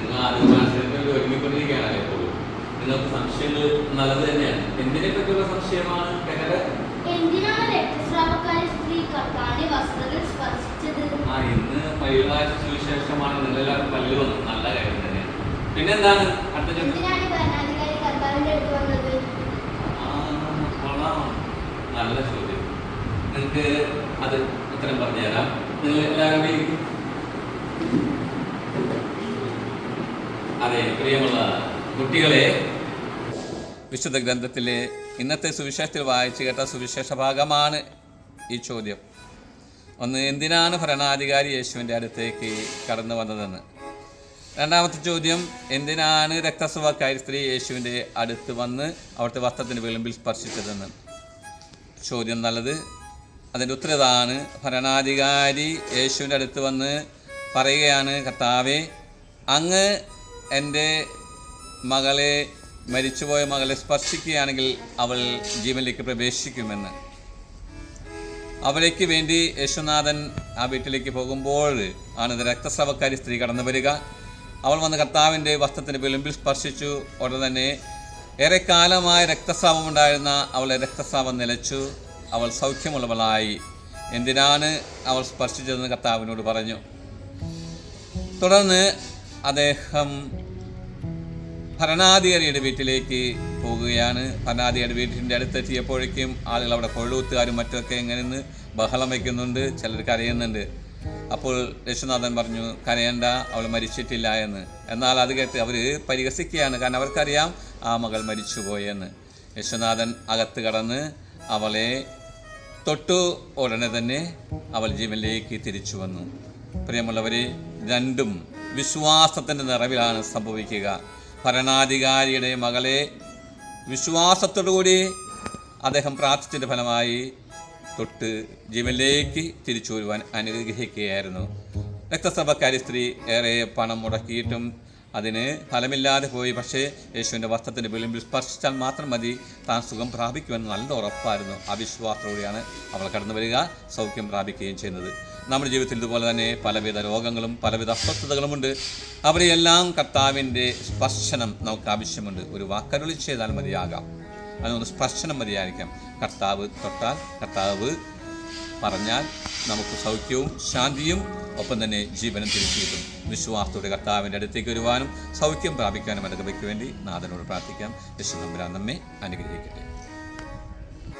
നിങ്ങൾ ആദ്യം മനസ്സിലാക്കി ഒരുമിക്കൊണ്ടിരിക്കുകയാണ് എപ്പോഴും നിങ്ങൾക്ക് സംശയങ്ങൾ നല്ലത് തന്നെയാണ്. എന്തിനെ പറ്റിയുള്ള സംശയമാണ് എങ്ങനെ ആ ഇന്ന് പൈകാഴ്ച സുവിശേഷമാണ് നിങ്ങളെല്ലാവർക്കും പല്ല് വന്നു നല്ല കാര്യം തന്നെയാണ്. പിന്നെന്താണ്? അടുത്ത നല്ല ചോദ്യം. നിങ്ങൾക്ക് അത് ഉത്തരം പറഞ്ഞുതരാം. നിങ്ങൾ എല്ലാവരുടെയും പ്രിയമുള്ള കുട്ടികളെ. വിശുദ്ധ ഗ്രന്ഥത്തിലെ ഇന്നത്തെ സുവിശേഷത്തിൽ വായിച്ചു കേട്ട സുവിശേഷ ഭാഗമാണ് ഈ ചോദ്യം. ഒന്ന് എന്തിനാണ് ഭരണാധികാരി യേശുവിന്റെ അടുത്തേക്ക് കടന്നു വന്നതെന്ന്? രണ്ടാമത്തെ ചോദ്യം എന്തിനാണ് രക്തസുഭക്കാരി സ്ത്രീ യേശുവിന്റെ അടുത്ത് വന്ന് അവിടുത്തെ വസ്ത്രത്തിന്റെ വിളിമ്പിൽ സ്പർശിച്ചതെന്ന്? ചോദ്യം നല്ലത്. അതിന്റെ ഉത്തരതാണ് ഭരണാധികാരി യേശുവിന്റെ അടുത്ത് വന്ന് പറയുകയാണ് കർത്താവെ അങ്ങ് എന്റെ മകളെ മരിച്ചുപോയ മകളെ സ്പർശിക്കുകയാണെങ്കിൽ അവൾ ജീവനിലേക്ക് പ്രവേശിക്കുമെന്ന്. അവരേക്ക് വേണ്ടി യേശുനാഥൻ ആ വീട്ടിലേക്ക് പോകുമ്പോൾ ആണ് ഇത് രക്തസ്രവക്കാരി സ്ത്രീ കടന്നു വരിക. അവൾ വന്ന് കർത്താവിന്റെ വസ്ത്രത്തിന്റെ വിളിമ്പിൽ സ്പർശിച്ചു. ഉടൻ തന്നെ ഏറെക്കാലമായ രക്തസ്രാവം ഉണ്ടായിരുന്ന അവളെ രക്തസ്രാവം നിലച്ചു. അവൾ സൗഖ്യമുള്ളവളായി. എന്തിനാണ് അവൾ സ്പർശിച്ചതെന്ന് കർത്താവിനോട് പറഞ്ഞു. തുടർന്ന് അദ്ദേഹം ഭരണാധികാരിയുടെ വീട്ടിലേക്ക് പോകുകയാണ്. ഭരണാധികാരിയുടെ വീട്ടിന്റെ അടുത്തെത്തിയപ്പോഴേക്കും ആളുകൾ അവിടെ കൊള്ളൂത്തുകാരും മറ്റൊക്കെ എങ്ങനെ നിന്ന് ബഹളം വയ്ക്കുന്നുണ്ട്. ചിലർ കരയുന്നുണ്ട്. അപ്പോൾ യേശുനാഥൻ പറഞ്ഞു കരയണ്ട അവൾ മരിച്ചിട്ടില്ല എന്ന്. എന്നാൽ അത് കേട്ട് അവർ പരിഹസിക്കുകയാണ്. കാരണം അവർക്കറിയാം ആ മകൾ മരിച്ചുപോയെന്ന്. യശ്വനാഥൻ അകത്ത് കടന്ന് അവളെ തൊട്ടു ഉടനെ തന്നെ അവൾ ജീവനിലേക്ക് തിരിച്ചു വന്നു. പ്രിയമുള്ളവരെ രണ്ടും വിശ്വാസത്തിന്റെ നിറവിലാണ് സംഭവിക്കുക. ഭരണാധികാരിയുടെ മകളെ വിശ്വാസത്തോടുകൂടി അദ്ദേഹം പ്രാർത്ഥിച്ചതിന്റെ ഫലമായി തൊട്ട് ജീവനിലേക്ക് തിരിച്ചു വരുവാൻ അനുഗ്രഹിക്കുകയായിരുന്നു. രക്തസഭക്കാരി സ്ത്രീ ഏറെ പണം മുടക്കിയിട്ടും അതിന് ഫലമില്ലാതെ പോയി. പക്ഷേ യേശുവിന്റെ വസ്ത്രത്തിന്റെ വിളിമ്പിൽ സ്പർശിച്ചാൽ മാത്രം മതി. താൻ സുഖം പ്രാപിക്കുമെന്ന് നല്ല ഉറപ്പായിരുന്നു. അവിശ്വാസത്തോടെയാണ് അവൾ കടന്നു വരിക സൗഖ്യം പ്രാപിക്കുകയും ചെയ്യുന്നത്. നമ്മുടെ ജീവിതത്തിൽ ഇതുപോലെ തന്നെ പലവിധ രോഗങ്ങളും പലവിധ അസ്വസ്ഥതകളുമുണ്ട് അവരെയെല്ലാം കർത്താവിന്റെ സ്പർശനം നമുക്ക് ആവശ്യമുണ്ട്. ഒരു വാക്കരുളി ചെയ്താൽ മതിയാകാം. അതിനൊന്ന് സ്പർശനം മതിയായിരിക്കാം. കർത്താവ് തൊട്ടാൽ കർത്താവ് പറഞ്ഞാൽ നമുക്ക് സൗഖ്യവും ശാന്തിയും ഒപ്പം തന്നെ ജീവനും തിരിച്ചിട്ടും വിശ്വാസത്തോടെ കർത്താവിന്റെ അടുത്തേക്ക് വരുവാനും സൗഖ്യം പ്രാപിക്കാനും അനുഗ്രഹിക്ക് വേണ്ടി നാഥനോട് പ്രാർത്ഥിക്കാം. നമ്പുരാൻ നമ്മെ അനുഗ്രഹിക്കട്ടെ.